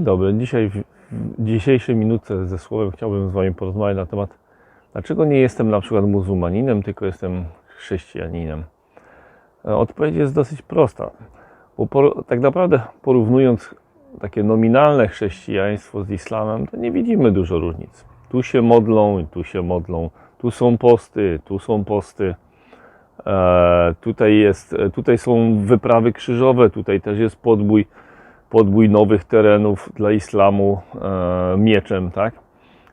Dzień dobry. Dzisiaj w dzisiejszej minutce ze słowem chciałbym z Wami porozmawiać na temat, dlaczego nie jestem na przykład muzułmaninem, tylko jestem chrześcijaninem. E, Odpowiedź jest dosyć prosta, bo por, tak naprawdę porównując takie nominalne chrześcijaństwo z islamem, to nie widzimy dużo różnic. Tu się modlą, i tu się modlą, tu są posty, tu są posty. E, tutaj, jest, e, tutaj są wyprawy krzyżowe, tutaj też jest podbój, podbój nowych terenów dla islamu e, mieczem, tak?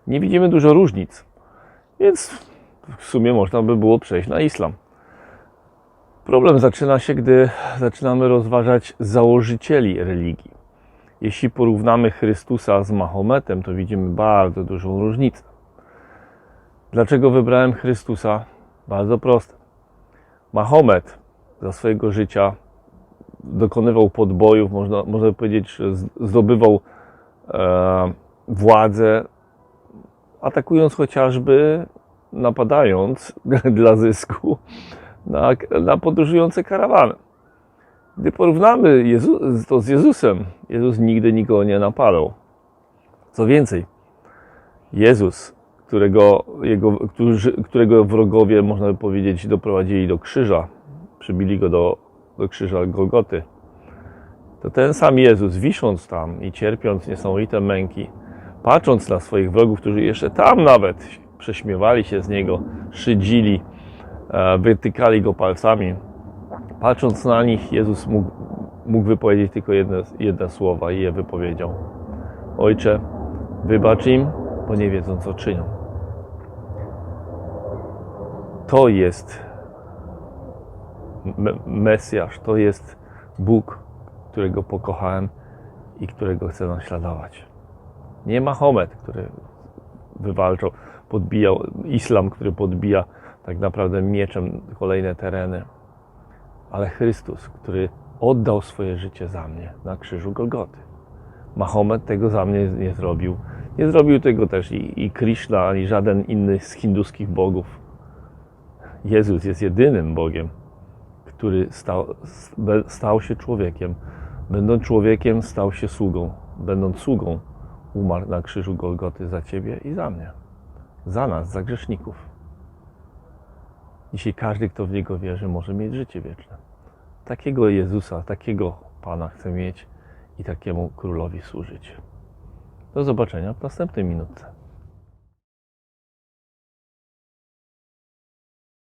Nie widzimy dużo różnic, więc w sumie można by było przejść na islam. Problem zaczyna się, gdy zaczynamy rozważać założycieli religii. Jeśli porównamy Chrystusa z Mahometem, to widzimy bardzo dużą różnicę. Dlaczego wybrałem Chrystusa? Bardzo proste. Mahomet za swojego życia dokonywał podbojów, można, można powiedzieć, zdobywał e, władzę, atakując chociażby, napadając dla zysku na, na podróżujące karawany. Gdy porównamy Jezu, to z Jezusem, Jezus nigdy nikogo nie napadał. Co więcej, Jezus, którego, jego, którzy, którego wrogowie, można by powiedzieć, doprowadzili do krzyża, przybili go do, do krzyża Golgoty, to ten sam Jezus, wisząc tam i cierpiąc niesamowite męki, patrząc na swoich wrogów, którzy jeszcze tam nawet prześmiewali się z niego, szydzili, e, wytykali go palcami, patrząc na nich, Jezus mógł, mógł wypowiedzieć tylko jedne, jedne słowa i je wypowiedział. Ojcze, wybacz im, bo nie wiedzą, co czynią. To jest Mesjasz, to jest Bóg, którego pokochałem i którego chcę naśladować. Nie Mahomet, który wywalczał, podbijał, islam, który podbija tak naprawdę mieczem kolejne tereny, ale Chrystus, który oddał swoje życie za mnie na krzyżu Golgoty. Mahomet tego za mnie nie zrobił. Nie zrobił tego też i, i Krishna, ani żaden inny z hinduskich bogów. Jezus jest jedynym Bogiem, który stał, stał się człowiekiem. Będąc człowiekiem, stał się sługą. Będąc sługą, umarł na krzyżu Golgoty za ciebie i za mnie. Za nas, za grzeszników. Dzisiaj każdy, kto w Niego wierzy, może mieć życie wieczne. Takiego Jezusa, takiego Pana chcę mieć i takiemu Królowi służyć. Do zobaczenia w następnej minutce.